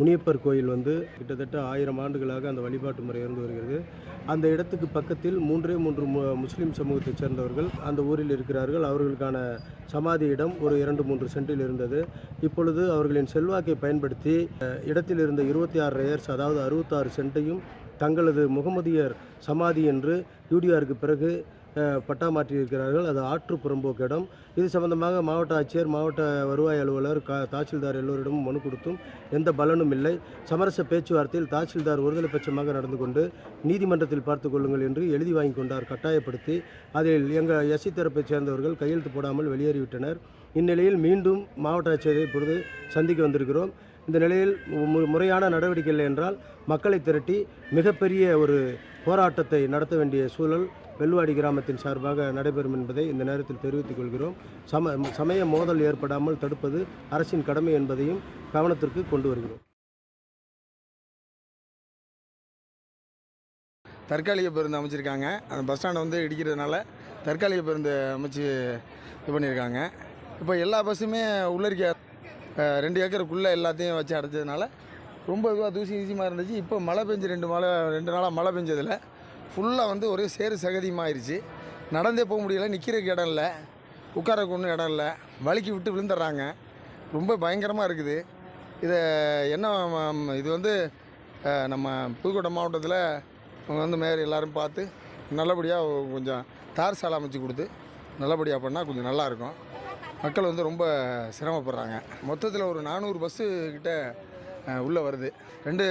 முனியப்பர் கோயில் வந்து கிட்டத்தட்ட ஆயிரம் ஆண்டுகளாக அந்த வழிபாட்டு முறை இருந்து வருகிறது. அந்த இடத்துக்கு பக்கத்தில் மூன்றே மூன்று மு- சமூகத்தைச் சேர்ந்தவர்கள் அந்த ஊரில் இருக்கிறார்கள். அவர்களுக்கான சமாதி இடம் ஒரு இரண்டு மூன்று சென்டில் இருந்தது. இப்பொழுது அவர்களின் செல்வாக்கை பயன்படுத்தி இடத்தில் இருந்த இருபத்தி ஆறு ரேயர்ஸ் அதாவது அறுபத்தாறு சென்ட்டையும் தங்களது முகமதியர் சமாதி என்று யூடிஆருக்கு பிறகு பட்டா மாற்றியிருக்கிறார்கள். அது ஆற்று புறம்போக்கு இடம். இது சம்பந்தமாக மாவட்ட ஆட்சியர் மாவட்ட வருவாய் அலுவலர் கா தாசில்தார் எல்லோரிடமும் மனு கொடுத்தும் எந்த பலனும் இல்லை. சமரச பேச்சுவார்த்தையில் தாசில்தார் ஒருதலை பட்சமாக நடந்து கொண்டு நீதிமன்றத்தில் பார்த்து கொள்ளுங்கள் என்று எழுதி வாங்கி கொண்டார் கட்டாயப்படுத்தி. அதில் எங்கள் எஸ்சி தரப்பைச் சேர்ந்தவர்கள் கையெழுத்து போடாமல் வெளியேறிவிட்டனர். இந்நிலையில் மீண்டும் மாவட்ட ஆட்சியரை பொழுது சந்திக்க வந்திருக்கிறோம். இந்த நிலையில் முறையான நடவடிக்கை இல்லை என்றால் மக்களை திரட்டி மிகப்பெரிய ஒரு போராட்டத்தை நடத்த வேண்டிய சூழல் வெள்ளுவாடி கிராமத்தின் சார்பாக நடைபெறும் என்பதை இந்த நேரத்தில் தெரிவித்துக் கொள்கிறோம். சம சமய மோதல் ஏற்படாமல் தடுப்பது அரசின் கடமை என்பதையும் கவனத்திற்கு கொண்டு வருகிறோம். தற்காலிக பேருந்து அமைச்சிருக்காங்க. அந்த பஸ் ஸ்டாண்டை வந்து இடிக்கிறதுனால தற்காலிக பேருந்து அமைச்சு இது பண்ணியிருக்காங்க இப்போ எல்லா பஸ்ஸுமே உள்ளிருக்க ரெண்டு ஏக்கருக்குள்ளே எல்லாத்தையும் வச்சு அடைச்சதுனால ரொம்ப இதுவாக தூசி ஈஸியமாக இருந்துச்சு. இப்போ மழை பெஞ்சு ரெண்டு மழை ரெண்டு நாளாக மழை பெஞ்சதில் ஃபுல்லாக வந்து ஒரே சேறு சகதியமாயிருச்சு. நடந்தே போக முடியல நிற்கிறதுக்கு இடம் இல்லை. உட்காரக்கு ஒன்றும் இடம் இல்லை. வலிக்கு விட்டு விழுந்துடுறாங்க. ரொம்ப பயங்கரமாக இருக்குது. இதை என்ன இது வந்து நம்ம புதுக்கோட்டை மாவட்டத்தில் அவங்க வந்து மேயர் எல்லாரும் பார்த்து நல்லபடியாக கொஞ்சம் தார் சாலை அமைச்சு கொடுத்து நல்லபடியாக பண்ணால் கொஞ்சம் நல்லாயிருக்கும் மக்கள் வந்து ரொம்ப சிரமப்படுறாங்க. மொத்தத்தில் ஒரு நானூறு பஸ்ஸு கிட்ட உள்ளே வருது. ரெண்டு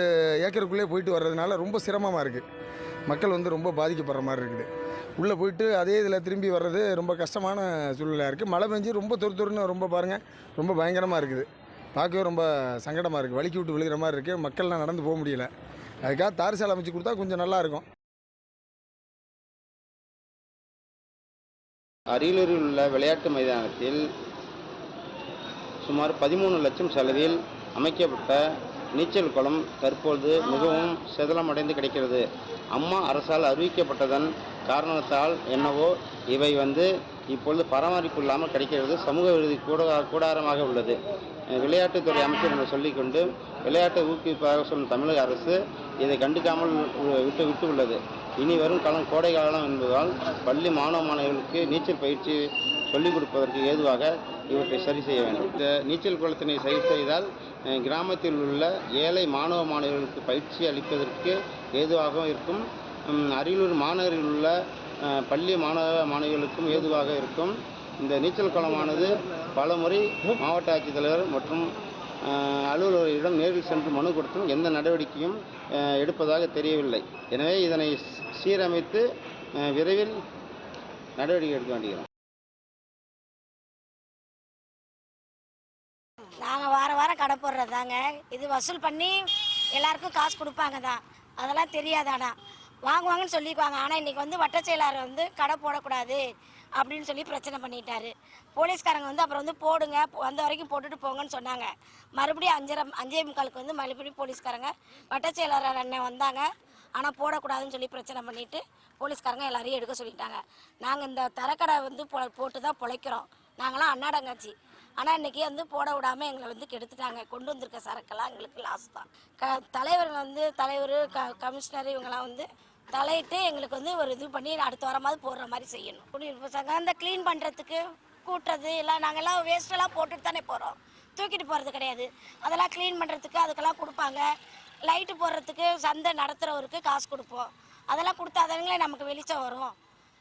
ஏக்கருக்குள்ளே போயிட்டு வர்றதுனால ரொம்ப சிரமமாக இருக்குது மக்கள் வந்து ரொம்ப பாதிக்கப்படுற மாதிரி இருக்குது. உள்ளே போயிட்டு அதே இதில் திரும்பி வர்றது ரொம்ப கஷ்டமான சூழ்நிலையாக இருக்குது மழை பெஞ்சு ரொம்ப தொறு தொறுன்னு ரொம்ப பாருங்கள் ரொம்ப பயங்கரமாக இருக்குது. பார்க்கவே ரொம்ப சங்கடமாக இருக்குது வலிக்கி விட்டு விழுகிற மாதிரி இருக்குது மக்கள்லாம் நடந்து போக முடியல. அதுக்காக தார் சாலை அமைச்சு கொடுத்தா கொஞ்சம் நல்லாயிருக்கும் அரியலூரில் உள்ள விளையாட்டு மைதானத்தில் சுமார் பதிமூணு லட்சம் செலவில் அமைக்கப்பட்ட நீச்சல் குளம் தற்பொழுது மிகவும் சிதலமடைந்து கிடைக்கிறது. அம்மா அரசால் அறிவிக்கப்பட்டதன் காரணத்தால் என்னவோ இவை வந்து இப்பொழுது பராமரிப்பு இல்லாமல் கிடைக்கிறது. சமூக விருதி கூட கூடாரமாக உள்ளது. விளையாட்டுத்துறை அமைச்சர் என்று சொல்லிக்கொண்டு விளையாட்டை ஊக்குவிப்பதாக சொல்லும் தமிழக அரசு இதை கண்டுக்காமல் விட்டு விட்டு உள்ளது. இனி வரும் காலம் கோடை காலம் என்பதால் பள்ளி மாணவ மாணவிகளுக்கு நீச்சல் பயிற்சி சொல்லிக் கொடுப்பதற்கு ஏதுவாக இவற்றை சரி செய்ய வேண்டும். இந்த நீச்சல் குளத்தினை சரி செய்தால் கிராமத்தில் உள்ள ஏழை மாணவ மாணவிகளுக்கு பயிற்சி அளிப்பதற்கு ஏதுவாகவும் இருக்கும். அரியலூர் மாநகரில் உள்ள பள்ளி மாணவ மாணவிகளுக்கும் ஏதுவாக இருக்கும். இந்த நீச்சல் குளமானது பல முறை மாவட்ட ஆட்சித்தலைவர் மற்றும் அலுவலர்களிடம் நேரில் சென்று மனு கொடுத்தும் எந்த நடவடிக்கையும் எடுப்பதாக தெரியவில்லை. எனவே இதனை சீரமைத்து விரைவில் நடவடிக்கை எடுக்க வேண்டுகிறோம் நாங்கள் வார வாரம் கடை போடுறது தாங்க இது வசூல் பண்ணி எல்லாருக்கும் காசு கொடுப்பாங்க தான் அதெல்லாம் தெரியாதானா வாங்குவாங்கன்னு சொல்லிக்குவாங்க. ஆனால் இன்றைக்கி வந்து வட்ட செயலாளர் வந்து கடை போடக்கூடாது அப்படின்னு சொல்லி பிரச்சனை பண்ணிட்டாரு. போலீஸ்காரங்க வந்து அப்புறம் வந்து போடுங்க வந்த வரைக்கும் போட்டுட்டு போங்கன்னு சொன்னாங்க. மறுபடியும் அஞ்சரை அஞ்சே முக்காலுக்கு வந்து மறுபடியும் போலீஸ்காரங்க வட்ட செயலாளர் அண்ணன் வந்தாங்க. ஆனால் போடக்கூடாதுன்னு சொல்லி பிரச்சனை பண்ணிட்டு போலீஸ்காரங்க எல்லாரையும் எடுக்க சொல்லிட்டாங்க. நாங்கள் இந்த தரக்கடை வந்து பொ போட்டு தான் பிழைக்கிறோம். நாங்களாம் அண்ணாடங்காச்சி ஆனால் இன்றைக்கி வந்து போட விடாமல் எங்களை வந்து கெடுத்துட்டாங்க. கொண்டு வந்திருக்க சரக்கெல்லாம் எங்களுக்கு லாஸ் தான். க தலைவர் வந்து தலைவர் க கமிஷனர் இவங்கெல்லாம் வந்து தலையிட்டு எங்களுக்கு வந்து ஒரு இது பண்ணி அடுத்த வாரமாவது போடுற மாதிரி செய்யணும். குடியிருப்பு சங்கம் அந்த க்ளீன் பண்ணுறதுக்கு கூட்டுறது எல்லாம் நாங்கள்லாம் வேஸ்ட்டெல்லாம் போட்டுட்டு தானே போகிறோம் தூக்கிட்டு போகிறது கிடையாது. அதெல்லாம் க்ளீன் பண்ணுறதுக்கு அதுக்கெல்லாம் கொடுப்பாங்க. லைட்டு போடுறதுக்கு சந்தை நடத்துகிறவருக்கு காசு கொடுப்போம். அதெல்லாம் கொடுத்தாதானுங்களே நமக்கு வெளிச்சம் வரும்.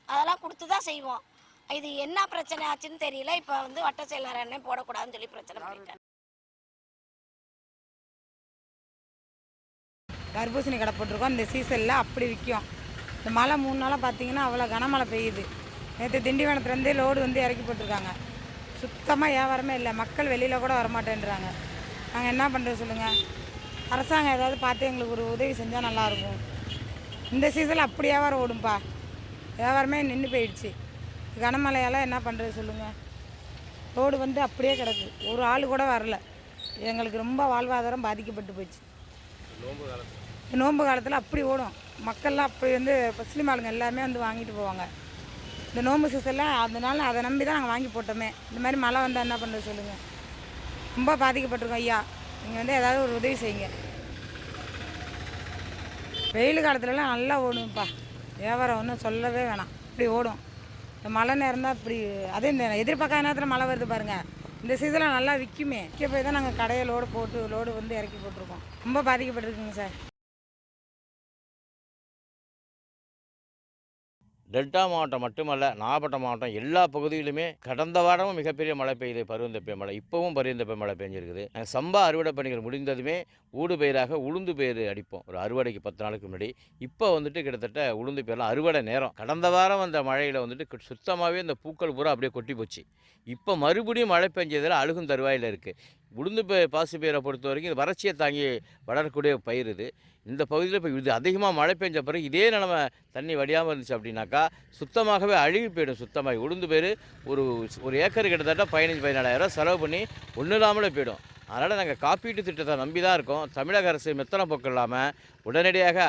அதெல்லாம் கொடுத்து தான் செய்வோம். இது என்ன பிரச்சனை ஆச்சுன்னு தெரியல. இப்போ வந்து வட்ட செயலாளர் என்ன போடக்கூடாதுன்னு சொல்லி பிரச்சனை பண்ணிட்டாங்க தர்பூசணி கடை போட்டிருக்கோம். இந்த சீசனில் அப்படி விற்கும் இந்த மழை மூணு நாளாக பார்த்தீங்கன்னா அவ்வளோ கனமழை பெய்யுது. நேற்று திண்டிவனத்துலேருந்தே லோடு வந்து இறக்கி போட்டிருக்காங்க. சுத்தமாக வியாபாரமே இல்லை. மக்கள் வெளியில் கூட வரமாட்டேன்றாங்க. நாங்கள் என்ன பண்ணுறது சொல்லுங்கள் அரசாங்கம் ஏதாவது பார்த்து எங்களுக்கு ஒரு உதவி செஞ்சால் நல்லாயிருக்கும் இந்த சீசனில் அப்படி வியாபாரம் ஓடும்பா. வியாபாரமே நின்று போயிடுச்சு. கனமழையால் என்ன பண்ணுறது சொல்லுங்கள் ரோடு வந்து அப்படியே கிடக்கு. ஒரு ஆள் கூட வரல. எங்களுக்கு ரொம்ப வாழ்வாதாரம் பாதிக்கப்பட்டு போச்சு இந்த நோன்பு காலத்தில் அப்படி ஓடும். மக்கள்லாம் அப்படி வந்து முஸ்லீம் ஆளுங்க எல்லாமே வந்து வாங்கிட்டு போவாங்க. இந்த நோன்பு சீசனில் அதனால அதை நம்பி தான் நாங்கள் வாங்கி போட்டோமே. இந்த மாதிரி மழை வந்தால் என்ன பண்ணுறது சொல்லுங்கள் ரொம்ப பாதிக்கப்பட்டிருக்கோம் ஐயா. நீங்கள் வந்து ஏதாவது ஒரு உதவி செய்யுங்க. வெயில் காலத்துலலாம் நல்லா ஓடும்ப்பா வியாபாரம் ஒன்றும் சொல்லவே வேணாம். இப்படி ஓடும். இந்த மழை நேரம் தான் இப்படி அதே இந்த எதிர்பார்க்காத நேரத்தில் மழை வருது பாருங்கள் இந்த சீசனில் நல்லா விற்குமே விற்க போய் தான் நாங்கள் கடையை லோடு போட்டு லோடு வந்து இறக்கி போட்டிருக்கோம். ரொம்ப பாதிக்கப்பட்டிருக்குங்க சார். டெல்டா மாவட்டம் மட்டுமல்ல நாகப்பட்டினம் மாவட்டம் எல்லா பகுதியிலுமே கடந்த வாரமும் மிகப்பெரிய மழை பெய்யுது பருவந்தப்பை மழை இப்போவும் பருவந்தப்பை மழை பெஞ்சிருக்குது. சம்பா அறுவடை பணிகள் முடிந்ததுமே ஊடு பயிராக உளுந்து பயிர் அடிப்போம். ஒரு அறுவடைக்கு பத்து நாளுக்கு முன்னாடி. இப்போ வந்துட்டு கிட்டத்தட்ட உளுந்து பயிரெலாம் அறுவடை நேரம். கடந்த வாரம் வந்த மழையில் வந்துட்டு சுத்தமாகவே இந்த பூக்கள் பூரா அப்படியே கொட்டி போச்சு. இப்போ மறுபடியும் மழை பெஞ்சதில் அழுகும் தருவாயில் இருக்குது உளுந்து பயிர் பாசி பயிரை பொறுத்த வரைக்கும் இது வறட்சியை தாங்கி வளரக்கூடிய பயிர் இது. இந்த பகுதியில் இப்போ இது அதிகமாக மழை பெஞ்ச பிறகு இதே நிலமை தண்ணி வடியாமல் இருந்துச்சு அப்படின்னாக்கா சுத்தமாகவே அழுகி போயிடும் சுத்தமாக. உளுந்து பேர் ஒரு ஒரு ஏக்கர் கிட்டத்தட்ட பதினஞ்சு பதினாலாயிரம் செலவு பண்ணி ஒன்றும் இல்லாமலே போயிடும். அதனால் நாங்கள் காப்பீட்டு திட்டத்தை நம்பி தான் இருக்கோம். தமிழக அரசு மெத்தனை போக்கு இல்லாமல் உடனடியாக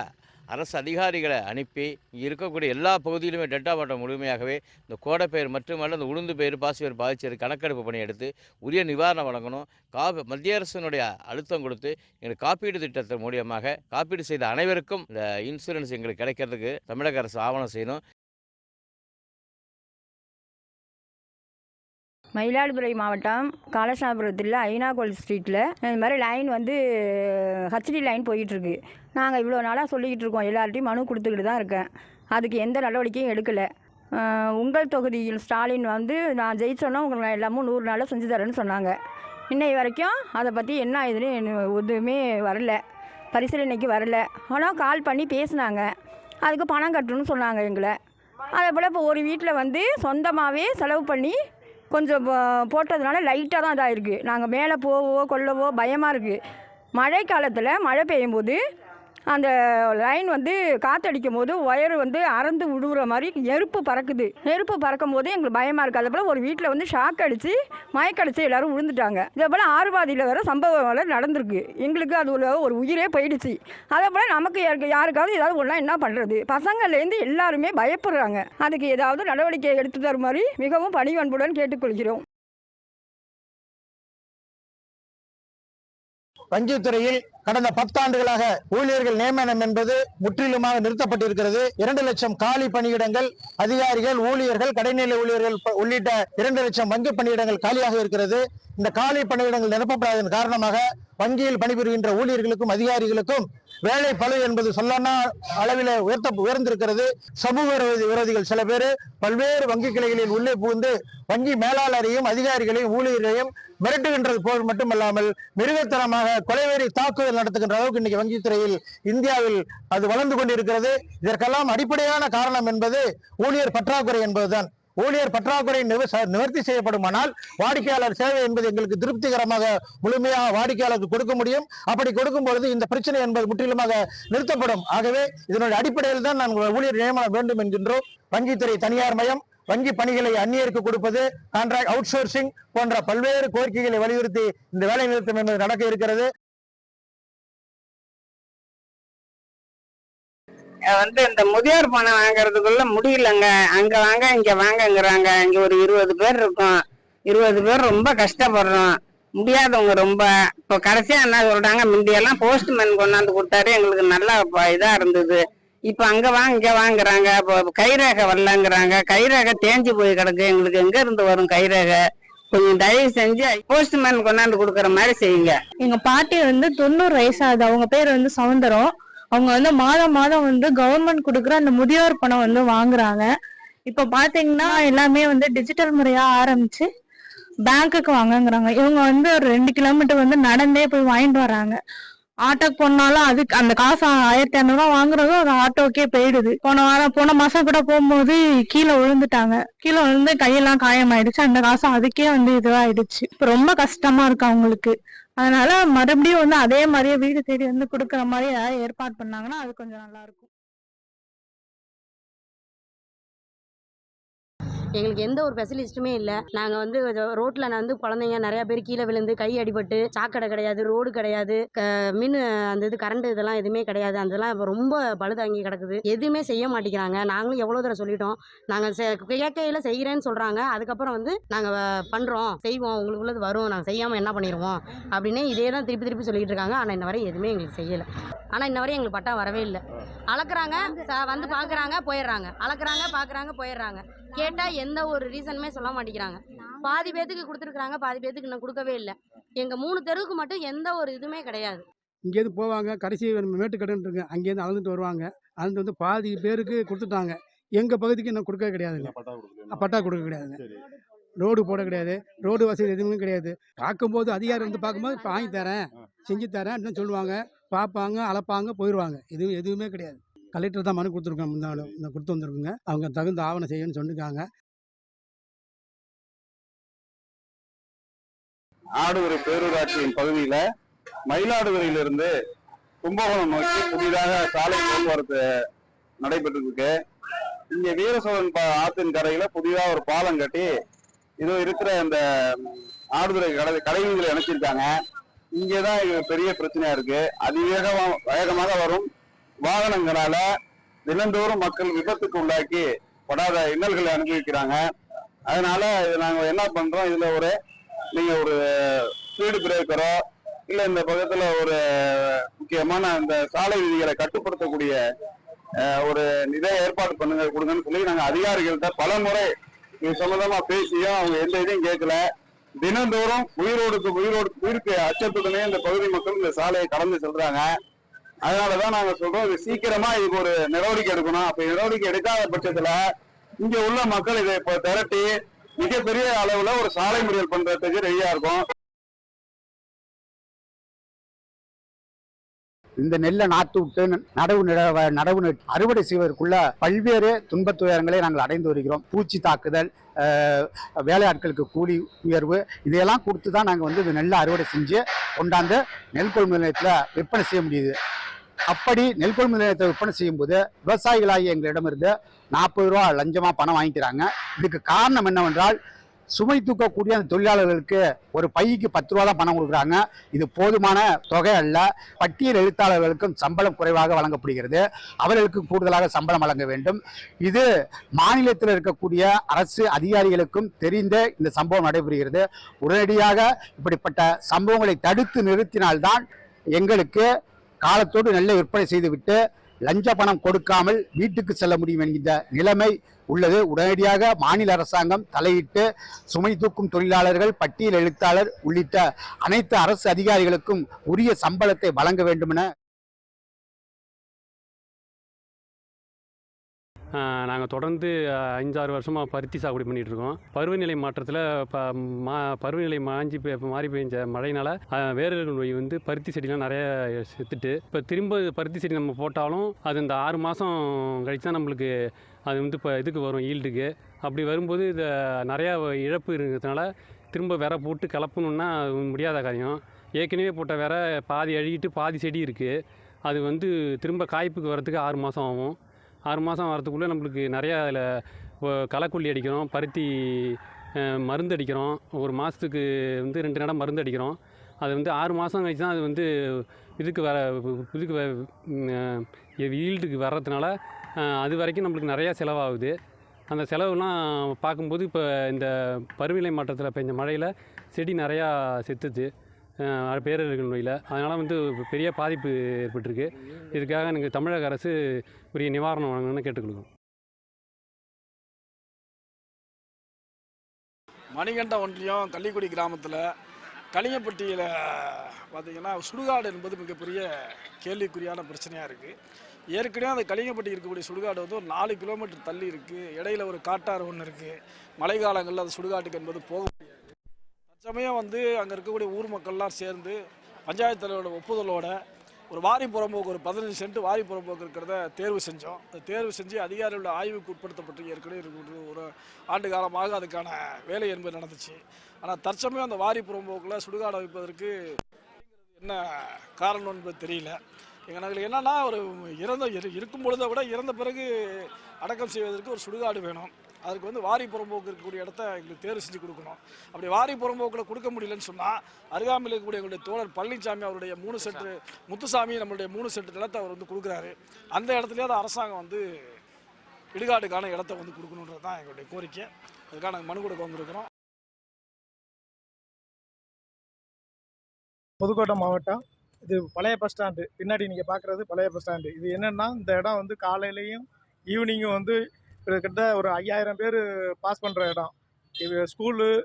அரசு அதிகாரிகளை அனுப்பி இங்கே இருக்கக்கூடிய எல்லா பகுதியிலுமே டெல்டா மாவட்டம் முழுமையாகவே இந்த கோடைப்பயிர் மட்டுமல்ல இந்த உளுந்து பயிர் பாசிப்பயிர் பாதிச்சது கணக்கெடுப்பு பணி எடுத்து உரிய நிவாரணம் வழங்கணும். கா மத்திய அரசினுடைய அழுத்தம் கொடுத்து எங்களுக்கு காப்பீடு திட்டத்தின் மூலியமாக காப்பீடு செய்த அனைவருக்கும் இந்த இன்சூரன்ஸ் எங்களுக்கு கிடைக்கிறதுக்கு தமிழக அரசு ஆவணம் செய்யணும். மயிலாடுதுறை மாவட்டம் காலசாபுரத்தில் ஐனாகோல் ஸ்ட்ரீட்டில் இந்த மாதிரி லைன் வந்து ஹச்டி லைன் போயிட்டுருக்கு. நாங்கள் இவ்வளோ நாளாக சொல்லிக்கிட்டு இருக்கோம். எல்லார்ட்டையும் மனு கொடுத்துக்கிட்டு தான் இருக்கேன். அதுக்கு எந்த நடவடிக்கையும் எடுக்கலை. உங்கள் தொகுதியில் ஸ்டாலின் வந்து நான் ஜெயிச்சோன்னா உங்களுக்கு எல்லாமும் நூறு நாளில் செஞ்சு தரேன்னு சொன்னாங்க. இன்னை வரைக்கும் அதை பற்றி என்ன இதுன்னு எதுவுமே வரல. பரிசீலனைக்கு வரல. ஆனால் கால் பண்ணி பேசினாங்க. அதுக்கு பணம் கட்டணும்னு சொன்னாங்க எங்களை. அதே போல் இப்போ ஒரு வீட்டில் வந்து சொந்தமாகவே செலவு பண்ணி கொஞ்சம் போட்டதுனால லைட்டாக தான் இதாகிருக்கு நாங்கள் மேலே போவோ கொள்ளவோ பயமாக இருக்குது மழை காலத்தில் மழை பெய்யும்போது அந்த லைன் வந்து காற்றடிக்கும் போது ஒயர் வந்து அறந்து விடுற மாதிரி நெருப்பு பறக்குது. நெருப்பு பறக்கும் போது எங்களுக்கு பயமாக இருக்குது அதே போல் ஒரு வீட்டில் வந்து ஷாக் அடித்து மயக்கடிச்சு எல்லாரும் விழுந்துட்டாங்க இதே போல் ஆறுபாதியில் வேறு சம்பவம் வேறு நடந்திருக்கு. எங்களுக்கு அது ஒரு உயிரே போயிடுச்சு. அதே போல் நமக்கு யாருக்கு- யாருக்காவது ஏதாவது ஒன்றா என்ன பண்ணுறது பசங்கள்லேருந்து எல்லாருமே பயப்படுறாங்க. அதுக்கு ஏதாவது நடவடிக்கை எடுத்து தருமாறு மிகவும் பணிவன்புடன் கேட்டுக்கொள்கிறோம். பஞ்சுத்துறையில் கடந்த பத்தாண்டுகளாக ஊழியர்கள் நியமனம் என்பது முற்றிலுமாக நிறுத்தப்பட்டிருக்கிறது. இரண்டு லட்சம் காலி பணியிடங்கள் அதிகாரிகள் ஊழியர்கள் கடைநிலை ஊழியர்கள் உள்ளிட்ட இரண்டு லட்சம் வங்கி பணியிடங்கள் காலியாக இருக்கிறது. இந்த காலி பணியிடங்கள் நிரப்பப்படாததன் காரணமாக வங்கியில் பணிபுரிகின்ற ஊழியர்களுக்கும் அதிகாரிகளுக்கும் வேலை பழு என்பது சொல்லனா அளவில் உயர்த்த உயர்ந்திருக்கிறது. சமூக விரோதி விரோதிகள் சில பேர் பல்வேறு வங்கி கிளைகளில் உள்ளே புகுந்து வங்கி மேலாளரையும் அதிகாரிகளையும் ஊழியர்களையும் மிரட்டுகின்றது போல் மட்டுமல்லாமல் மிருகத்தனமாக கொலைவெறி தாக்குதல் நடத்துகின்ற அளவுக்கு இன்னைக்கு வங்கித்துறையில் இந்தியாவில் அது வளர்ந்து கொண்டிருக்கிறது. இதற்கெல்லாம் அடிப்படையான காரணம் என்பது ஊழியர் பற்றாக்குறை என்பதுதான். ஊழியர் பற்றாக்குறை நிவர்த்தி செய்யப்படுமானால் வாடிக்கையாளர் சேவை என்பது எங்களுக்கு திருப்திகரமாக முழுமையாக வாடிக்கையாளருக்கு கொடுக்க முடியும். அப்படி கொடுக்கும் பொழுது இந்த பிரச்சனை என்பது முற்றிலுமாக நிறுத்தப்படும். ஆகவே இதனுடைய அடிப்படையில் தான் நாங்கள் ஊழியர் நியமனம் வேண்டும் என்கின்றோம். வங்கித்துறை தனியார் மயம் வங்கி பணிகளை அந்நியருக்கு கொடுப்பது கான்ட்ராக்ட் அவுட் சோர்சிங் போன்ற பல்வேறு கோரிக்கைகளை வலியுறுத்தி இந்த வேலை நிறுத்தம் என்பது நடக்க இருக்கிறது. வந்து இந்த முதியோர் பணம் வாங்குறதுக்குள்ள முடியலங்க. அங்க வாங்க இங்க வாங்கங்கிறாங்க. இங்க ஒரு இருபது பேர் இருக்கோம். இருபது பேர் ரொம்ப கஷ்டப்படுறோம். முடியாதவங்க ரொம்ப. இப்போ கடைசியா என்ன சொல்றாங்க? முந்தியெல்லாம் போஸ்ட்மேன் கொண்டாந்து கொடுத்தாரு. எங்களுக்கு நல்லா இதா இருந்தது. இப்போ அங்க வாங்க இங்க வாங்குறாங்க. இப்போ கைரேகை வரலங்கிறாங்க. கைரேகை தேஞ்சு போய் கிடக்கு. எங்களுக்கு எங்க இருந்து வரும் கைரேகை? கொஞ்சம் தயவு செஞ்சு போஸ்ட்மேன் கொண்டாந்து கொடுக்குற மாதிரி செய்யுங்க. எங்க பாட்டி வந்து தொண்ணூறு வயசாகுது அவங்க பேர் வந்து சவுந்தரம். அவங்க வந்து மாதம் மாதம் வந்து கவர்மெண்ட் கொடுக்குற அந்த முதியோர் பணம் வந்து வாங்குறாங்க. இப்ப பாத்தீங்கன்னா எல்லாமே வந்து டிஜிட்டல் முறையா ஆரம்பிச்சு பேங்க்குக்கு வாங்கங்கிறாங்க இவங்க வந்து ஒரு ரெண்டு கிலோமீட்டர் வந்து நடந்தே போய் வாங்கிட்டு வராங்க ஆட்டோக்கு போனாலும் அதுக்கு அந்த காசு ஆயிரத்தி இரநூறுவா வாங்குறதும் ஒரு ஆட்டோக்கே போயிடுது. போன வாரம் போன மாசம் கூட போகும்போது கீழே விழுந்துட்டாங்க. கீழே விழுந்து கையெல்லாம் காயமாயிடுச்சு. அந்த காசு அதுக்கே வந்து இதுவாயிடுச்சு. இப்ப ரொம்ப கஷ்டமா இருக்கு அவங்களுக்கு. அதனால மறுபடியும் வந்து அதே மாதிரியே வீடு தேடி வந்து கொடுக்குற மாதிரி ஏதாவது ஏற்பாடு பண்ணாங்கன்னா அது கொஞ்சம் நல்லா இருக்கும். எங்களுக்கு எந்த ஒரு ஸ்பெஷலிஸ்ட்டுமே இல்லை. நாங்கள் வந்து ரோட்டில் நான் வந்து குழந்தைங்க நிறையா பேர் கீழே விழுந்து கை அடிபட்டு சாக்கடை கிடையாது ரோடு கிடையாது க மின் அந்த இது கரண்ட் இதெல்லாம் எதுவுமே கிடையாது. அதெல்லாம் இப்போ ரொம்ப பழுதாங்கி கிடக்குது. எதுவுமே செய்ய மாட்டேங்கிறாங்க. நாங்களும் எவ்வளோ தடவை சொல்லிட்டோம். நாங்கள் கேட்கையில் செய்கிறேன்னு சொல்கிறாங்க அதுக்கப்புறம் வந்து நாங்கள் பண்ணுறோம் செய்வோம் உங்களுக்கு உள்ளது வரும். நாங்கள் செய்யாமல் என்ன பண்ணிடுவோம் அப்படின்னு இதே தான் திருப்பி திருப்பி சொல்லிட்டு இருக்காங்க. ஆனால் இன்ன வரை எதுவுமே எங்களுக்கு செய்யலை. ஆனால் இன்ன வரை எங்களுக்கு பட்டா வரவே இல்லை. அளக்குறாங்க வந்து பார்க்குறாங்க போயிடுறாங்க. அளக்குறாங்க பார்க்குறாங்க போயிடுறாங்க. கேட்டால் எந்த ஒரு ரீசனுமே சொல்ல மாட்டேங்கிறாங்க. பாதி பேத்துக்கு கொடுத்துருக்குறாங்க பாதி பேத்துக்கு இன்னும் கொடுக்கவே இல்லை. எங்கள் மூணு தெருவுக்கு மட்டும் எந்த ஒரு இதுவுமே கிடையாது. இங்கேருந்து போவாங்க கடைசி மேட்டுக்கடன் இருக்கு அங்கேருந்து அளந்துட்டு வருவாங்க. அளந்து வந்து பாதி பேருக்கு கொடுத்துட்டாங்க. எங்கள் பகுதிக்கு இன்னும் கொடுக்க கிடையாதுங்க. பட்டா கொடுக்க கிடையாதுங்க ரோடு போட கிடையாது. ரோடு வசதி எதுவுமே கிடையாது. பார்க்கும்போது அதிகாரி வந்து பார்க்கும்போது வாங்கி தரேன் செஞ்சு தரேன் அப்படின்னு சொல்லுவாங்க. பார்ப்பாங்க அளப்பாங்க போயிடுவாங்க. எதுவும் எதுவுமே கிடையாது. கலெக்டர் தான் மனு கொடுத்துருக்கோம் முந்தாலும் இந்த கொடுத்து வந்திருக்குங்க. அவங்க தகுந்த ஆவணம் செய்யணும்னு சொல்லியிருக்காங்க ஆடுதுறை பேரூராட்சியின் பகுதியில் மயிலாடுதுறையிலிருந்து கும்பகோணம் நோக்கி புதிதாக சாலை போக்குவரத்து நடைபெற்று இருக்கு இங்க வீரசோழன் பா- ஆத்தின் கரையில புதிதாக ஒரு பாலம் கட்டி இது இருக்கிற அந்த ஆடுதுறை கடை கடைவீதியில் இணைச்சிருக்காங்க. இங்கதான் இது பெரிய பிரச்சனையா இருக்கு. அதிவேகமா வேகமாக வரும். வாகனங்களால தினந்தோறும் மக்கள் விபத்துக்கு உள்ளாக்கி படாத இன்னல்களை அனுபவிக்கிறாங்க. அதனால இது நாங்கள் என்ன பண்றோம்? இதுல ஒரு நீங்க ஒரு ஸ்பீடு பிரேக்கரோ இல்ல இந்த பக்கத்துல ஒரு முக்கியமான அந்த சாலை விதிகளை கட்டுப்படுத்தக்கூடிய ஒரு இதை ஏற்பாடு பண்ணுங்க கொடுங்கன்னு சொல்லி நாங்க அதிகாரிகள்கிட்ட பல முறை இது சம்பந்தமா பேசியும் அவங்க எந்த இதையும் கேட்கல. தினந்தோறும் உயிரோடுக்கு உயிரோடு உயிருக்கு அச்சத்துடனே இந்த பகுதி மக்கள் இந்த சாலையை கடந்து செல்றாங்க. அதனாலதான் நாங்க சொல்றோம் இது சீக்கிரமா இதுக்கு ஒரு நடவடிக்கை எடுக்கணும். அப்ப நடவடிக்கை எடுக்காத பட்சத்துல இங்க உள்ள மக்கள் இதை இப்ப திரட்டி மிகப்பெரிய அளவுல ஒரு சாலை மறியல் பண்றதுக்கு ரெடியா இருக்கும். இந்த நெல்லை நாத்து விட்டு நடவு நட- நடவு அறுவடை செய்வதற்குள்ள பல்வேறு துன்பத் துயரங்களை நாங்கள் அடைந்து வருகிறோம். பூச்சி தாக்குதல் வேலையாட்களுக்கு கூலி உயர்வு இதையெல்லாம் கொடுத்து தான் நாங்கள் வந்து இந்த நெல்லை அறுவடை செஞ்சு கொண்டாந்து நெல் கொள்முதல் நிலையத்தில் விற்பனை செய்ய முடியுது. அப்படி நெல் கொள்முதல் நிலையத்தை விற்பனை செய்யும்போது விவசாயிகளாகிய எங்களிடமிருந்து நாற்பது ரூபா லஞ்சமாக பணம் வாங்கிக்கிறாங்க. இதுக்கு காரணம் என்னவென்றால் சுமை தூக்கக்கூடிய அந்த தொழிலாளர்களுக்கு ஒரு பைக்கு பத்து ரூபா தான் பணம் கொடுக்குறாங்க. இது போதுமான தொகை அல்ல. பட்டியல் எழுத்தாளர்களுக்கும் சம்பளம் குறைவாக வழங்கப்படுகிறது. அவர்களுக்கு கூடுதலாக சம்பளம் வழங்க வேண்டும். இது மாநிலத்தில் இருக்கக்கூடிய அரசு அதிகாரிகளுக்கும் தெரிந்த இந்த சம்பவம் நடைபெறுகிறது. உடனடியாக இப்படிப்பட்ட சம்பவங்களை தடுத்து நிறுத்தினால்தான் எங்களுக்கு காலத்தோடு நெல்லை விற்பனை செய்துவிட்டு லஞ்ச பணம் கொடுக்காமல் வீட்டுக்கு செல்ல முடியும் என்கின்ற நிலைமை உள்ளது. உடனடியாக மாநில அரசாங்கம் தலையிட்டு சுமை தூக்கும் தொழிலாளர்கள் பட்டியல் எழுத்தாளர் உள்ளிட்ட அனைத்து அரசு அதிகாரிகளுக்கும் உரிய சம்பளத்தை வழங்க வேண்டுமென நாங்கள் தொடர்ந்து அஞ்சாறு வருஷமாக பருத்தி சாகுபடி பண்ணிகிட்டு இருக்கோம். பருவநிலை மாற்றத்தில் இப்போ மா பருவநிலை மாஞ்சி மாறி பெஞ்ச மழையினால் வேர்கள் நோய் வந்து பருத்தி செடிலாம் நிறைய செத்துட்டு இப்போ திரும்ப பருத்தி செடி நம்ம போட்டாலும் அது இந்த ஆறு மாதம் கழிச்சு தான் நம்மளுக்கு அது வந்து இப்போ இதுக்கு வரும் ஈல்டுக்கு அப்படி வரும்போது இதை நிறையா இழப்பு இருக்கிறதுனால திரும்ப விரை போட்டு கலப்பணுன்னா முடியாத காரியம். ஏற்கனவே போட்ட வெற பாதி அழுகிட்டு பாதி செடி இருக்குது அது வந்து திரும்ப காய்ப்புக்கு வரத்துக்கு ஆறு மாதம் ஆகும். ஆறு மாதம் வரத்துக்குள்ளே நம்மளுக்கு நிறையா அதில் களைக்கொல்லி அடிக்கிறோம் பருத்தி மருந்து அடிக்கிறோம். ஒரு மாதத்துக்கு வந்து ரெண்டு நடம் மருந்து அடிக்கிறோம். அது வந்து ஆறு மாதம் கழிச்சு தான் அது வந்து இதுக்கு வர இதுக்கு ஈல்டுக்கு வர்றதுனால அது வரைக்கும் நம்மளுக்கு நிறையா செலவாகுது. அந்த செலவுலாம் பார்க்கும்போது இப்போ இந்த பருவநிலை மாற்றத்தில் பெஞ்ச மழையில் செடி நிறையா செத்துது. அஹ், நோயில். அதனால் வந்து பெரிய பாதிப்பு ஏற்பட்டிருக்கு. இதுக்காக எனக்கு தமிழக அரசு உரிய நிவாரணம் வழங்கணும்னு கேட்டுக்கொள்கிறோம். மணிகண்ட ஒன்றியம் கள்ளிக்குடி கிராமத்தில் கலிங்கப்பட்டியில் பார்த்திங்கன்னா சுடுகாடு என்பது மிகப்பெரிய கேள்விக்குறியான பிரச்சனையாக இருக்குது ஏற்கனவே அந்த கலிங்கப்பட்டி இருக்கக்கூடிய சுடுகாடு வந்து ஒரு நாலு கிலோமீட்டர் தள்ளி இருக்குது இடையில ஒரு காட்டாறு ஒன்று இருக்குது மழை காலங்களில் அந்த சுடுகாட்டுக்கு என்பது போக சமயம் தற்சமயம் வந்து அங்கே இருக்கக்கூடிய ஊர் மக்கள்லாம் சேர்ந்து பஞ்சாயத்து தலைவரோட ஒப்புதலோட ஒரு வாரி புறம்போக்கு ஒரு பதினஞ்சு சென்ட் வாரி புறம்போக்கு இருக்கிறத தேர்வு செஞ்சோம். அந்த தேர்வு செஞ்சு அதிகாரிகளோட ஆய்வுக்கு உட்படுத்தப்பட்டு ஏற்கனவே இருக்கக்கூடிய ஒரு ஆண்டு காலமாக அதுக்கான வேலை என்பது நடந்துச்சு. ஆனால் தற்சமயம் அந்த வாரி புறம்போக்கில் சுடுகாடு வைப்பதற்கு என்ன காரணம் என்பது தெரியல. எங்களுக்கு என்னன்னா ஒரு இறந்த இரு- இருக்கும் பொழுதை விட இறந்த பிறகு அடக்கம் செய்வதற்கு ஒரு சுடுகாடு வேணும். அதுக்கு வந்து வாரி புறம்போக்கு இருக்கக்கூடிய இடத்த எங்களுக்கு தேர்வு செஞ்சு கொடுக்கணும். அப்படி வாரி புறம்போக்கில் கொடுக்க முடியலன்னு சொன்னால் அருகாமையில் இருக்கக்கூடிய எங்களுடைய தோழர் பழனிசாமி அவருடைய மூணு செட்டு முத்துசாமி நம்மளுடைய மூணு செட்டு நிலத்தை அவர் வந்து கொடுக்குறாரு. அந்த இடத்துலயாவது அரசாங்கம் வந்து இடுகாட்டுக்கான இடத்த வந்து கொடுக்கணுன்றது தான் எங்களுடைய கோரிக்கை. அதுக்காக நாங்கள் மனு கொடுக்க வந்திருக்கிறோம். புதுக்கோட்டை மாவட்டம் இது பழைய பஸ் ஸ்டாண்டு. பின்னாடி நீங்கள் பார்க்குறது பழைய பஸ் ஸ்டாண்டு. இது என்னென்னா இந்த இடம் வந்து காலையிலையும் ஈவினிங்கும் வந்து கிட்டத்தட்ட ஒரு ஐயாயிரம் பேர் பாஸ் பண்ணுற இடம். இது ஸ்கூலு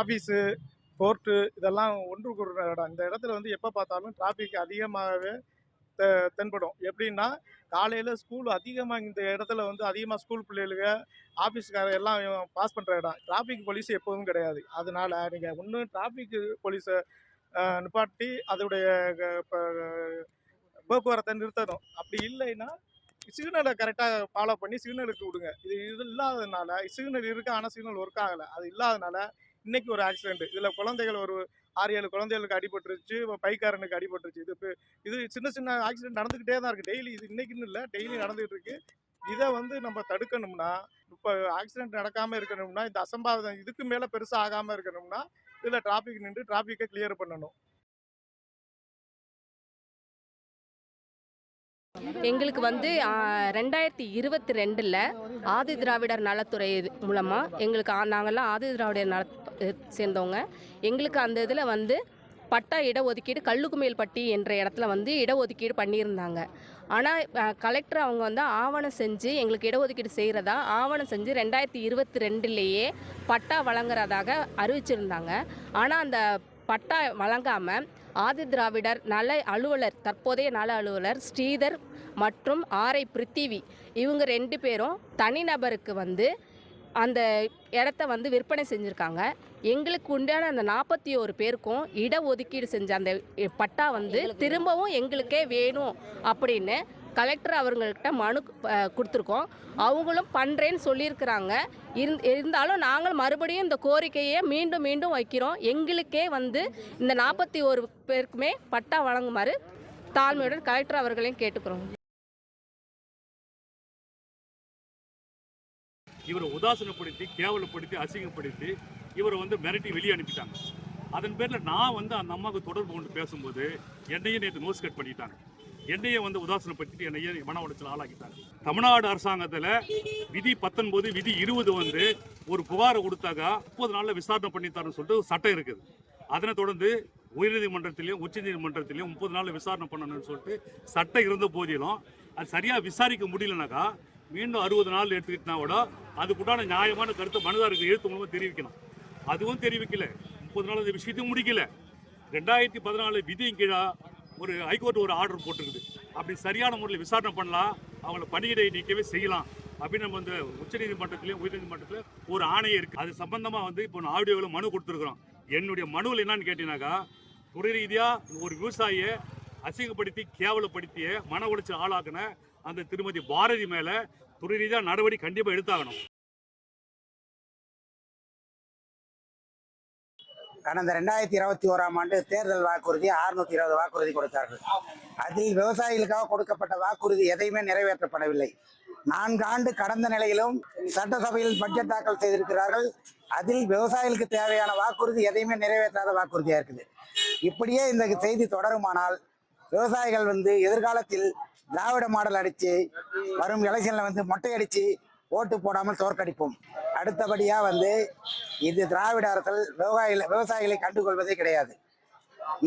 ஆஃபீஸு கோர்ட்டு இதெல்லாம் ஒன்று கூடுற இடம். இந்த இடத்துல வந்து எப்போ பார்த்தாலும் டிராஃபிக் அதிகமாகவே தெ தென்படும். எப்படின்னா காலையில் ஸ்கூல் அதிகமாக இந்த இடத்துல வந்து அதிகமாக ஸ்கூல் பிள்ளைகளுக்கு ஆஃபீஸ்கார எல்லாம் பாஸ் பண்ணுற இடம். டிராஃபிக் போலீஸ் எப்போதும் கிடையாது. அதனால் நீங்கள் ஒன்று டிராஃபிக் போலீஸை நிப்பாட்டி அதோடைய க- போக்குவரத்தை நிறுத்தணும். அப்படி இல்லைன்னா சிக்னலை கரெக்டாக ஃபாலோ பண்ணி சிக்னலுக்கு விடுங்க. இது இது இல்லாததுனால சிக்னல் இருக்கு ஆனால் சிக்னல் ஒர்க் ஆகலை. அது இல்லாதனால இன்னைக்கு ஒரு ஆக்சிடென்ட் இதில் குழந்தைகள் ஒரு ஆறு ஏழு குழந்தைகளுக்கு அடிபட்டுருச்சு பைக்காரனுக்கு அடிபட்டுருச்சு. இது இப்போ இது சின்ன சின்ன ஆக்சிடென்ட் நடந்துக்கிட்டே தான் இருக்குது டெய்லி இது இன்றைக்குன்னு இல்லை டெய்லி நடந்துகிட்டு இருக்கு. இதை வந்து நம்ம தடுக்கணும்னா இப்போ ஆக்சிடென்ட் நடக்காமல் இருக்கணும்னா இந்த அசம்பாவிதம் இதுக்கு மேலே பெருசாக ஆகாமல் இருக்கணும்னா இதில் டிராஃபிக் நின்று டிராஃபிக்கை கிளியர் பண்ணணும். எங்களுக்கு வந்து ரெண்டாயிரத்தி இருபத்தி ரெண்டில் ஆதி திராவிடர் நலத்துறை மூலமாக எங்களுக்கு நாங்கள்லாம் ஆதி திராவிடர் நல சேர்ந்தவங்க. எங்களுக்கு அந்த இதில் வந்து பட்டா இடஒதுக்கீடு கல்லுக்குமேல்பட்டி என்ற இடத்துல வந்து இடஒதுக்கீடு பண்ணியிருந்தாங்க. ஆனால் கலெக்டர் அவங்க வந்து ஆவணம் செஞ்சு எங்களுக்கு இடஒதுக்கீடு செய்கிறதா ஆவணம் செஞ்சு ரெண்டாயிரத்தி இருபத்தி ரெண்டுலேயே பட்டா வழங்குறதாக அறிவிச்சிருந்தாங்க. ஆனால் அந்த பட்டா வழங்காமல் ஆதி திராவிடர் நல அலுவலர் தற்போதைய நல அலுவலர் ஸ்ரீதர் மற்றும் ஆரை பிருத்திவி. இவங்க ரெண்டு பேரும் தனிநபருக்கு வந்து அந்த இடத்த வந்து விற்பனை செஞ்சுருக்காங்க. எங்களுக்கு உண்டான அந்த நாற்பத்தி ஒரு பேருக்கும் இடஒதுக்கீடு செஞ்ச அந்த பட்டா வந்து திரும்பவும் எங்களுக்கே வேணும் அப்படின்னு கலெக்டர் அவர்கள்ட்ட மனு கொடுத்துருக்கோம். அவங்களும் பண்ணுறேன்னு சொல்லியிருக்கிறாங்க. இருந்தாலும் நாங்கள் மறுபடியும் இந்த கோரிக்கையை மீண்டும் மீண்டும் வைக்கிறோம். எங்களுக்கே வந்து இந்த நாற்பத்தி ஒரு பேருக்குமே பட்டா வழங்குமாறு தாழ்மையுடன் கலெக்டர் அவர்களையும் கேட்டுக்கிறோம். இவரை உதாசனப்படுத்தி கேவலப்படுத்தி அசிங்கப்படுத்தி இவரை வந்து மிரட்டி வெளியே அனுப்பிட்டாங்க. அதன் பேரில் நான் வந்து அந்த அம்மாவுக்கு தொடர்பு கொண்டு பேசும்போது என்னையும் நேற்று நோஸ் கட் பண்ணிட்டாங்க. என்னையே வந்து உதாசனப்படுத்திட்டு என்னையே மன உடைச்சல் ஆளாக்கிட்டாங்க. தமிழ்நாடு அரசாங்கத்தில் விதி பத்தொன்பது விதி இருபது வந்து ஒரு புகாரை கொடுத்தாக்கா முப்பது நாளில் விசாரணை பண்ணித்தாருன்னு சொல்லிட்டு ஒரு சட்டம் இருக்குது. அதனை தொடர்ந்து உயர்நீதிமன்றத்திலையும் உச்சநீதிமன்றத்திலையும் முப்பது நாளில் விசாரணை பண்ணணும்னு சொல்லிட்டு சட்டம் இருந்த போதிலும் அது சரியாக விசாரிக்க முடியலனாக்கா மீண்டும் அறுபது நாள் எடுத்துக்கிட்டா கூட அதுக்குண்டான நியாயமான கருத்தை மனுதாருக்கு எழுத்து மூலமாக தெரிவிக்கணும். அதுவும் தெரிவிக்கல. முப்பது நாள் அந்த விஷயத்தையும் முடிக்கல. ரெண்டாயிரத்தி பதினாலு விதியின் கீழே ஒரு ஹைகோர்ட் ஒரு ஆர்டர் போட்டிருக்குது. அப்படி சரியான முறையில் விசாரணை பண்ணலாம். அவங்கள பணியிடை நீக்கவே செய்யலாம். அப்படின்னு நம்ம இந்த உச்சநீதிமன்றத்திலையும் உயர்நீதிமன்றத்தில் ஒரு ஆணையம் இருக்குது அது சம்பந்தமாக வந்து இப்போ நான் ஆடியோவில் மனு கொடுத்துருக்குறோம். என்னுடைய மனுவில் என்னன்னு கேட்டீங்கன்னாக்கா துறை ரீதியாக ஒரு விவசாயியை அசிங்கப்படுத்தி கேவலப்படுத்திய மன உளைச்சல் ஆளாக்குன அந்த திருமதி பாரதி மேலே துறை ரீதியாக நடவடிக்கை கண்டிப்பாக எடுத்தாகணும். கடந்த ரெண்டாயிரத்தி இருபத்தி ஓராம் ஆண்டு தேர்தல் வாக்குறுதி அறுநூத்தி இருபது வாக்குறுதி கொடுத்தார்கள். அதில் விவசாயிகளுக்காக கொடுக்கப்பட்ட வாக்குறுதி எதையுமே நிறைவேற்றப்படவில்லை. நான்கு ஆண்டு கடந்த நிலையிலும் சட்டசபையில் பட்ஜெட் தாக்கல் செய்திருக்கிறார்கள். அதில் விவசாயிகளுக்கு தேவையான வாக்குறுதி எதையுமே நிறைவேற்றாத வாக்குறுதியா இருக்குது. இப்படியே இந்த செய்தி தொடருமானால் விவசாயிகள் வந்து எதிர்காலத்தில் திராவிட மாடல் அடிச்சு வரும் எலெக்ஷன்ல வந்து மொட்டை அடிச்சு ஓட்டு போடாமல் தோற்கடிப்போம். அடுத்தபடியா வந்து இது திராவிட அரசல் விவசாயிகளை விவசாயிகளை கண்டுகொள்வதே கிடையாது.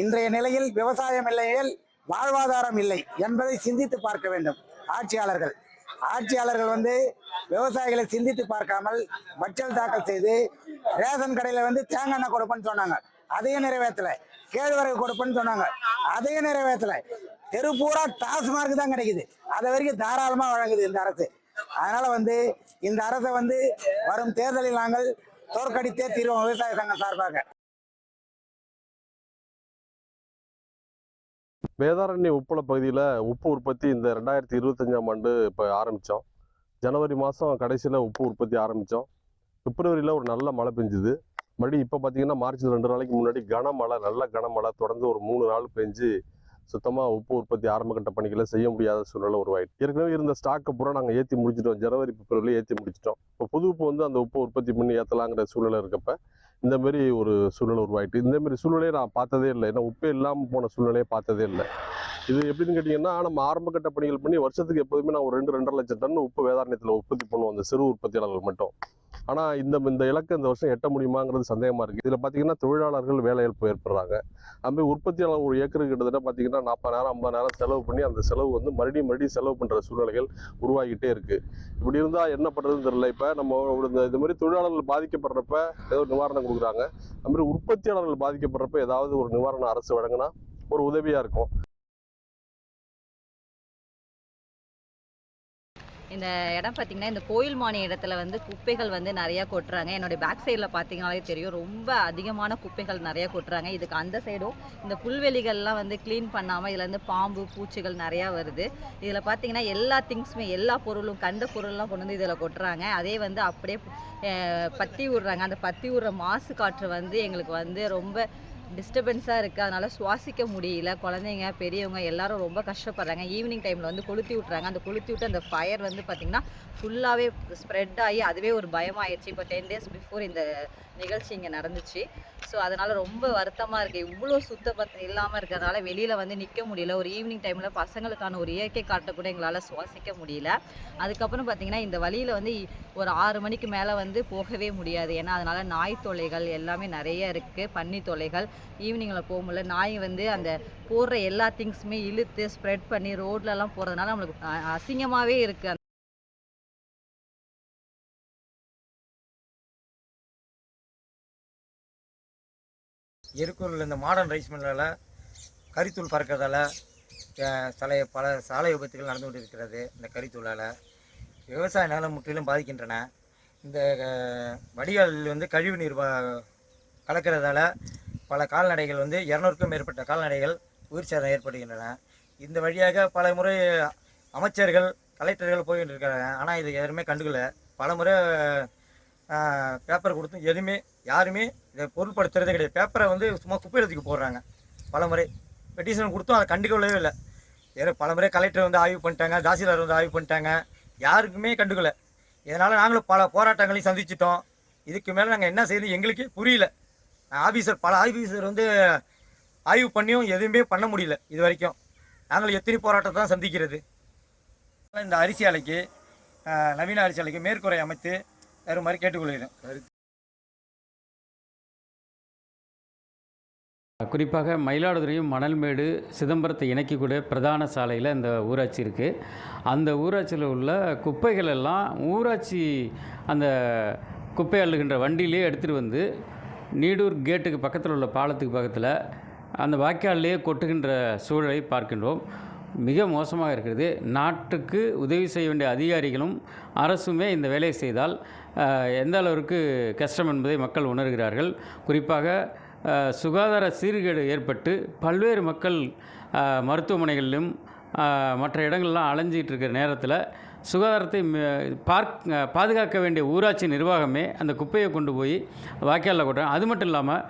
இன்றைய நிலையில் விவசாயம் இல்லையில் வாழ்வாதாரம் இல்லை என்பதை சிந்தித்து பார்க்க வேண்டும் ஆட்சியாளர்கள். ஆட்சியாளர்கள் வந்து விவசாயிகளை சிந்தித்து பார்க்காமல் பட்ஜெட் தாக்கல் செய்து ரேஷன் கடையில வந்து தேங்காய் எண்ணெய் கொடுப்பேன்னு சொன்னாங்க. அதையும் நிறைவேற்றல. கேழ்வரகு கொடுப்பேன்னு சொன்னாங்க. அதையும் நிறைவேற்றல. தெரு பூரா டாஸ்மார்க் தான் கிடைக்குது. அதை வரைக்கும் தாராளமா வழங்குது இந்த அரசு. அதனால வந்து இந்த அரசை வந்து வரும் தேர்தலில் நாங்கள் தோற்கடித்தே தீர்வோம் விவசாய சங்கம் சார்பாக. வேதாரண்ய உப்பள பகுதியில் உப்பு உற்பத்தி இந்த ரெண்டாயிரத்தி இருபத்தஞ்சாம் ஆண்டு இப்போ ஆரம்பித்தோம் ஜனவரி மாதம் கடைசியில் உப்பு உற்பத்தி ஆரம்பித்தோம் பிப்ரவரியில் ஒரு நல்ல மழை பெஞ்சுது. மறுபடியும் இப்போ பார்த்தீங்கன்னா மார்ச் ரெண்டு நாளைக்கு முன்னாடி கனமழை நல்ல கனமழை தொடர்ந்து ஒரு மூணு நாள் பெஞ்சு சுத்தமாக உப்பு உற்பத்தி ஆரம்பகட்ட பணிகளை செய்ய முடியாத சூழ்நிலை உருவாயிட்டு. ஏற்கனவே இருந்த ஸ்டாக்கை பூரா நாங்கள் ஏற்றி முடிச்சிட்டோம். ஜனவரி பிப்ரவரியில் ஏற்றி முடிச்சிட்டோம். இப்போ புது உப்பு வந்து அந்த உப்பு உற்பத்தி பண்ணி ஏற்றலாங்கிற சூழ்நிலை இருக்கப்ப இந்த மாதிரி ஒரு சூழ்நிலை உருவாயிட்டு இந்த மாதிரி சூழ்நிலையை நான் பார்த்ததே இல்லை. ஏன்னா உப்பே இல்லாமல் போன சூழ்நிலையை பார்த்ததே இல்லை. இது எப்படின்னு கேட்டிங்கன்னா நம்ம ஆரம்பகட்ட பணிகள் பண்ணி வருஷத்துக்கு எப்போதுமே நான் ஒரு ரெண்டு ரெண்டரை லட்சம் டன் உப்பு வேதாரண்யத்தில் உற்பத்தி பண்ணுவோம் அந்த சிறு உற்பத்தியாளர்கள் மட்டும். ஆனால் இந்த இந்த இலக்கை இந்த வருஷம் எட்ட முடியுமாங்கிறது சந்தேகமாக இருக்குது இதில் பார்த்தீங்கன்னா தொழிலாளர்கள் வேலையிழப்பு ஏற்படுறாங்க. அதுமாதிரி உற்பத்தியாளர் ஒரு ஏக்கருக்கு கிட்டத்தட்ட பார்த்தீங்கன்னா நாற்பதாயிரம் ஐம்பதாயிரம் செலவு பண்ணி அந்த செலவு வந்து மறுபடியும் மறுபடியும் செலவு பண்ணுற சூழ்நிலைகள் உருவாகிட்டே இருக்குது இப்படி இருந்தால் என்ன பண்ணுறதுன்னு தெரியல. இப்போ நம்ம ஒரு இந்த இது மாதிரி தொழிலாளர்கள் பாதிக்கப்படுறப்ப ஏதோ நிவாரணம் கொடுக்குறாங்க. அது மாதிரி உற்பத்தியாளர்கள் பாதிக்கப்படுறப்ப ஏதாவது ஒரு நிவாரணம் அரசு வழங்கினா ஒரு உதவியாக இருக்கும். இந்த இடம் பார்த்தீங்கன்னா இந்த கோயில் மானிய இடத்துல வந்து குப்பைகள் வந்து நிறையா கொட்டுறாங்க. என்னுடைய பேக் சைடில் பார்த்தீங்கனாலே தெரியும். ரொம்ப அதிகமான குப்பைகள் நிறையா கொட்டுறாங்க. இதுக்கு அந்த சைடும் இந்த புல்வெளிகள்லாம் வந்து க்ளீன் பண்ணாமல் இதில் வந்து பாம்பு பூச்சிகள் நிறையா வருது. இதில் பார்த்தீங்கன்னா எல்லா திங்ஸுமே எல்லா பொருளும் கண்ட பொருள்லாம் கொண்டு வந்து இதில் கொட்டுறாங்க. அதே வந்து அப்படியே பத்தி விடுறாங்க அந்த பத்தி விடுற மாசு காற்று வந்து எங்களுக்கு வந்து ரொம்ப டிஸ்டர்பன்ஸாக இருக்குது அதனால் சுவாசிக்க முடியல. குழந்தைங்க பெரியவங்க எல்லாரும் ரொம்ப கஷ்டப்படுறாங்க. ஈவினிங் டைமில் வந்து கொளுத்தி விட்றாங்க அந்த கொளுத்தி விட்டு அந்த ஃபயர் வந்து பார்த்திங்கன்னா ஃபுல்லாகவே ஸ்ப்ரெட் ஆகி அதுவே ஒரு பயமாயிடுச்சு இப்போ டென் டேஸ் பிஃபோர் இந்த நிகழ்ச்சி இங்கே நடந்துச்சு. ஸோ அதனால் ரொம்ப வருத்தமாக இருக்குது இவ்வளோ சுத்தபத்தம் இல்லாமல் இருக்கிறதுனால வெளியில் வந்து நிற்க முடியல. ஒரு ஈவினிங் டைமில் பசங்களுக்கான ஒரு இயற்கை காட்டை கூட எங்களால் சுவாசிக்க முடியல. அதுக்கப்புறம் பார்த்திங்கன்னா இந்த வழியில் வந்து ஒரு ஆறு மணிக்கு மேலே வந்து போகவே முடியாது. ஏன்னா அதனால் நாய் தொலைகள் எல்லாமே நிறைய இருக்குது பன்னி தொலைகள் ஈவினிங்கில் போக முடியல நாய் வந்து அந்த போடுற எல்லா திங்ஸுமே இழுத்து ஸ்ப்ரெட் பண்ணி ரோட்லலாம் போகிறதுனால நம்மளுக்கு அசிங்கமாகவே இருக்குது எருக்கூரில் இந்த மாடர்ன் ரைஸ் மில்லில் கரித்தூள் பறக்கிறதால அஹ், சாலை பல சாலை விபத்துகள் நடந்து கொண்டு இருக்கிறது இந்த கறித்தூளால். விவசாய நிலம் முற்றிலும் பாதிக்கின்றன. இந்த வடிகால் வந்து கழிவு நீர் கலக்கிறதால பல கால்நடைகள் வந்து இரநூறுக்கும் மேற்பட்ட கால்நடைகள் உயிர் சேதம் ஏற்படுகின்றன. இந்த வழியாக பல முறை அமைச்சர்கள் கலெக்டர்கள் போயிட்டு ஆனால் இது யாருமே கண்டுக்கல. பல முறை பேப்பர் கொடுத்தும் எதுவுமே யாருமே இதை பொருட்படுத்துறதே கிடையாது. பேப்பரை வந்து சும்மா குப்பையில போடுறாங்க. பல முறை பெட்டிஷன் கொடுத்தும் அதை கண்டுக்கொள்ளவே இல்லை. வேறு பல முறை கலெக்டர் வந்து ஆய்வு பண்ணிட்டாங்க தாசில்தார் வந்து ஆய்வு பண்ணிட்டாங்க. யாருக்குமே கண்டுக்கல. இதனால் நாங்களும் பல போராட்டங்களையும் சந்திச்சிட்டோம். இதுக்கு மேலே நாங்கள் என்ன செய்யணும் எங்களுக்கே புரியல. ஆஃபீஸர் பல ஆஃபீஸர் வந்து ஆய்வு பண்ணியும் எதுவுமே பண்ண முடியல இது வரைக்கும் நாங்கள் எத்தனை போராட்டத்தை தான் சந்திக்கிறது. இந்த அரிசி ஆலைக்கு நவீன அரிசி ஆலைக்கு மேற்கூரை அமைத்து தருமாறு கேட்டுக்கொள்கிறேன். குறிப்பாக மயிலாடுதுறையும் மணல்மேடு சிதம்பரத்தை இணைக்கக்கூடிய பிரதான சாலையில் இந்த ஊராட்சி இருக்குது அந்த ஊராட்சியில் உள்ள குப்பைகள் எல்லாம் ஊராட்சி அந்த குப்பை அள்ளுகின்ற வண்டியிலே எடுத்துகிட்டு வந்து நீடூர் கேட்டுக்கு பக்கத்தில் உள்ள பாலத்துக்கு பக்கத்தில் அந்த வாய்க்காலிலேயே கொட்டுகின்ற சூழலை பார்க்கின்றோம். மிக மோசமாக இருக்கிறது. நாட்டுக்கு உதவி செய்ய வேண்டிய அதிகாரிகளும் அரசுமே இந்த வேலையை செய்தால் எந்த அளவிற்கு கஷ்டம் என்பதை மக்கள் உணர்கிறார்கள். குறிப்பாக சுகாதார சீர்கேடு ஏற்பட்டு பல்வேறு மக்கள் மருத்துவமனைகளிலும் மற்ற இடங்கள்லாம் அலைஞ்சிகிட்டு இருக்கிற நேரத்தில் சுகாதாரத்தை பார்க் பாதுகாக்க வேண்டிய ஊராட்சி நிர்வாகமே அந்த குப்பையை கொண்டு போய் வாய்க்காலில் கொட்டுறாங்க. அது மட்டும் இல்லாமல்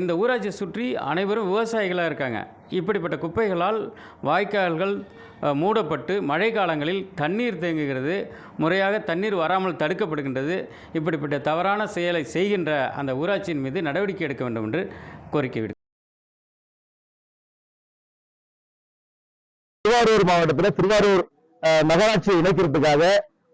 இந்த ஊராட்சியை சுற்றி அனைவரும் விவசாயிகளாக இருக்காங்க. இப்படிப்பட்ட குப்பைகளால் வாய்க்கால்கள் மூடப்பட்டு மழை காலங்களில் தண்ணீர் தேங்குகிறது. முறையாக தண்ணீர் வராமல் தடுக்கப்படுகின்றது. இப்படிப்பட்ட தவறான செயலை செய்கின்ற அந்த ஊராட்சியின் மீது நடவடிக்கை எடுக்க வேண்டும் என்று கோரிக்கை விடு திருவாரூர் மாவட்டத்தில் திருவாரூர் நகராட்சியை இணைக்கிறதுக்காக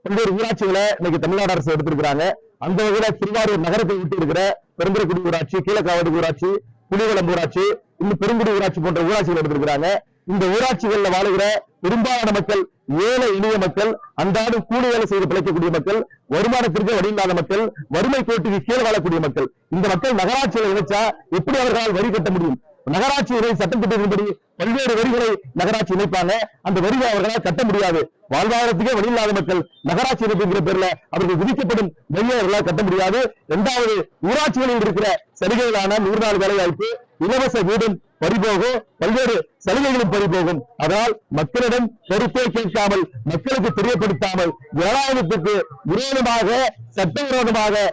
பல்வேறு ஊராட்சிகளை இன்னைக்கு தமிழ்நாடு அரசு எடுத்திருக்கிறாங்க. அந்த வகையில திருவாரூர் நகரத்தை விட்டு இருக்கிற பெருந்துறைக்குடி ஊராட்சி கீழக்காவடி ஊராட்சி புலிவளம் ஊராட்சி இன்னும் பெருங்குடி ஊராட்சி போன்ற ஊராட்சிகள் எடுத்திருக்கிறாங்க. இந்த ஊராட்சிகள்ல வாழுகிற பெரும்பாலான மக்கள் ஏழை எளிய மக்கள் அன்றாடம் கூலி வேலை செய்து பிழைக்கக்கூடிய மக்கள் வருமானத்திற்கு வழி இல்லாத மக்கள் வறுமை கோட்டுக்கு கீழே வாழக்கூடிய மக்கள். இந்த மக்கள் நகராட்சியில் இணைச்சா எப்படி அவர்களால் வரி கட்ட முடியும்? நகராட்சி உரை சட்டத்திட்டத்தின்படி பல்வேறு வரிகளை நகராட்சி இணைப்பாங்க. அந்த வரிகளை அவர்களால் கட்ட முடியாது. வாழ்வாதாரத்துக்கே வழியில்லாத மக்கள் நகராட்சி இணைப்புங்கிற பேர்ல அவர்கள் விதிக்கப்படும் வரியை அவர்களால் கட்ட முடியாது. இரண்டாவது ஊராட்சிகளில் இருக்கிற சலுகைகளான நூறு நாள் வேலை வாய்ப்பு இலவச வீடும் பறிபோகும். பல்வேறு சலுகைகளும் பறிபோகும். அதனால் மக்களிடம் கருத்தே கேட்காமல் மக்களுக்கு தெரியப்படுத்தாமல் ஜனநாயகத்துக்கு விரோதமாக சட்டவிரோதமாக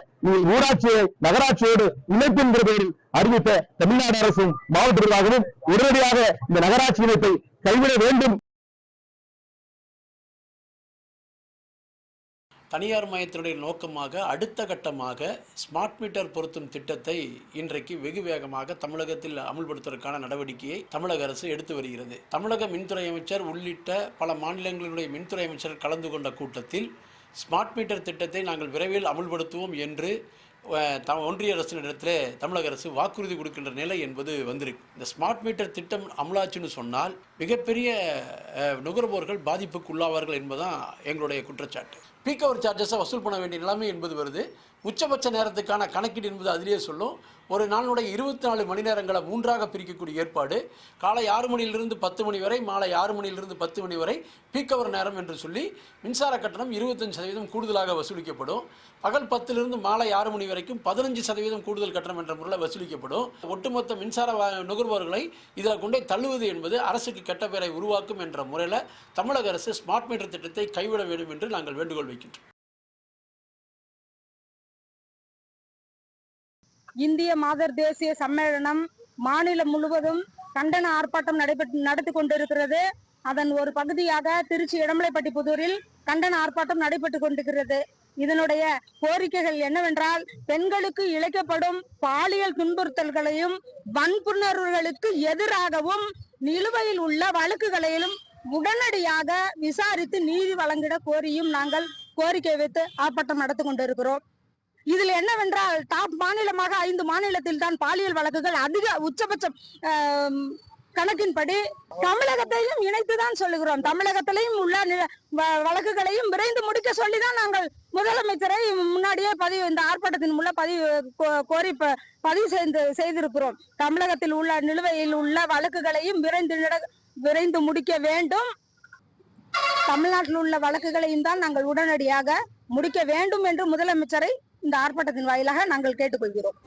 ஊராட்சியை நகராட்சியோடு இணைப்பு என்கிற பெயரில் அறிவித்த தமிழ்நாடு அரசும் மாவட்ட நிர்வாகமும் உடனடியாக இந்த நகராட்சி இணைப்பை கைவிட வேண்டும். தனியார் மையத்தினுடைய நோக்கமாக அடுத்த கட்டமாக ஸ்மார்ட் மீட்டர் பொருத்தும் திட்டத்தை இன்றைக்கு வெகு வேகமாக தமிழகத்தில் அமல்படுத்துவதற்கான நடவடிக்கையை தமிழக அரசு எடுத்து வருகிறது. தமிழக மின்துறை அமைச்சர் உள்ளிட்ட பல மாநிலங்களுடைய மின்துறை அமைச்சர் கலந்து கொண்ட கூட்டத்தில் ஸ்மார்ட் மீட்டர் திட்டத்தை நாங்கள் விரைவில் அமுல்படுத்துவோம் என்று த ஒன்றிய அரசினிடத்தில் தமிழக அரசு வாக்குறுதி கொடுக்கின்ற நிலை என்பது வந்திருக்கு. இந்த ஸ்மார்ட் மீட்டர் திட்டம் அமலாச்சுன்னு சொன்னால் மிகப்பெரிய நுகர்வோர்கள் பாதிப்புக்கு உள்ளாவார்கள் என்பதுதான் எங்களுடைய குற்றச்சாட்டு. பீக் அவர் சார்ஜஸை வசூல் பண்ண வேண்டிய நிலைமை என்பது வருது. உச்சபட்ச நேரத்துக்கான கணக்கீடு என்பது அதிலேயே சொல்லும். ஒரு நாளுடைய இருபத்தி நாலு மணி நேரங்களை மூன்றாக பிரிக்கக்கூடிய ஏற்பாடு. காலை ஆறு மணியிலிருந்து பத்து மணி வரை மாலை ஆறு மணியிலிருந்து பத்து மணி வரை பீக் அவர் நேரம் என்று சொல்லி மின்சார கட்டணம் இருபத்தஞ்சு சதவீதம் கூடுதலாக வசூலிக்கப்படும். பகல் பத்திலிருந்து மாலை ஆறு மணி வரைக்கும் பதினஞ்சு சதவீதம் கூடுதல் கட்டணம் என்ற முறையில் வசூலிக்கப்படும். ஒட்டுமொத்த மின்சார நுகர்வோர்களை இதில் கொண்டே தள்ளுவது என்பது அரசுக்கு கெட்ட பெயரை உருவாக்கும் என்ற முறையில் தமிழக அரசு ஸ்மார்ட் மீட்டர் திட்டத்தை கைவிட வேண்டும் என்று நாங்கள் வேண்டுகோள் வைக்கின்றோம். இந்திய மாதர் தேசிய சம்மேளனம் மாநிலம் முழுவதும் கண்டன ஆர்ப்பாட்டம் நடைபெற்று நடத்தி கொண்டிருக்கிறது. அதன் ஒரு பகுதியாக திருச்சி இடமலைப்பட்டி புதூரில் கண்டன ஆர்ப்பாட்டம் நடைபெற்று கொண்டிருக்கிறது. இதனுடைய கோரிக்கைகள் என்னவென்றால் பெண்களுக்கு இழைக்கப்படும் பாலியல் துன்புறுத்தல்களையும் வன்புணர்வுகளுக்கு எதிராகவும் நிலுவையில் உள்ள வழக்குகளையும் உடனடியாக விசாரித்து நீதி வழங்கிட கோரியும் நாங்கள் கோரிக்கை வைத்து ஆர்ப்பாட்டம் நடத்தி கொண்டிருக்கிறோம். இதில் என்னவென்றால் டாப் மாநிலமாக ஐந்து மாநிலத்தில் தான் பாலியல் வழக்குகள் அதிக உச்சபட்சம் கணக்கின்படி தமிழகத்தையும் இணைத்துதான் சொல்லுகிறோம். தமிழகத்திலையும் உள்ள வ- வழக்குகளையும் விரைந்து முடிக்க சொல்லிதான் நாங்கள் முதலமைச்சரை முன்னாடியே பதிவு இந்த ஆர்ப்பாட்டத்தின் மூலம் பதிவு கோ- கோரி ப- பதிவு செய்து செய்திருக்கிறோம். தமிழகத்தில் உள்ள நிலுவையில் உள்ள வழக்குகளையும் விரைந்து விரைந்து முடிக்க வேண்டும். தமிழ்நாட்டில் உள்ள வழக்குகளையும் தான் நாங்கள் உடனடியாக முடிக்க வேண்டும் என்று முதலமைச்சரை இந்த ஆர்ப்பாட்டத்தின் வாயிலாக நாங்கள் கேட்டுக்கொள்கிறோம்.